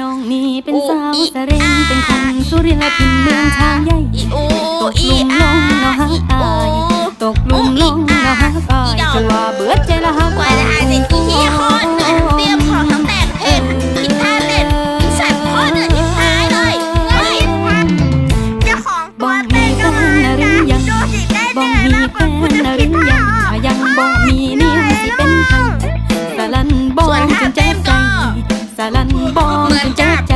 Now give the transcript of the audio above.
น้องนี่เป็นสาวสะเร็งเป็นคนสุรินและกินเมืองทางใหญ่ตกลุ่มลงน้องฮักอายตกลุ่มลงน้องฮักอายจนว่าเบื่อใจละฮักอายเตรียมของน้ำแตกเอ็นผิดท่าเต้นสัตว์พ่อเดือดทิพท้ายเลยเฮ้ยเจ้ของตัเต้นก็มานะดูสิได้เดือดมาก เหมือนจับ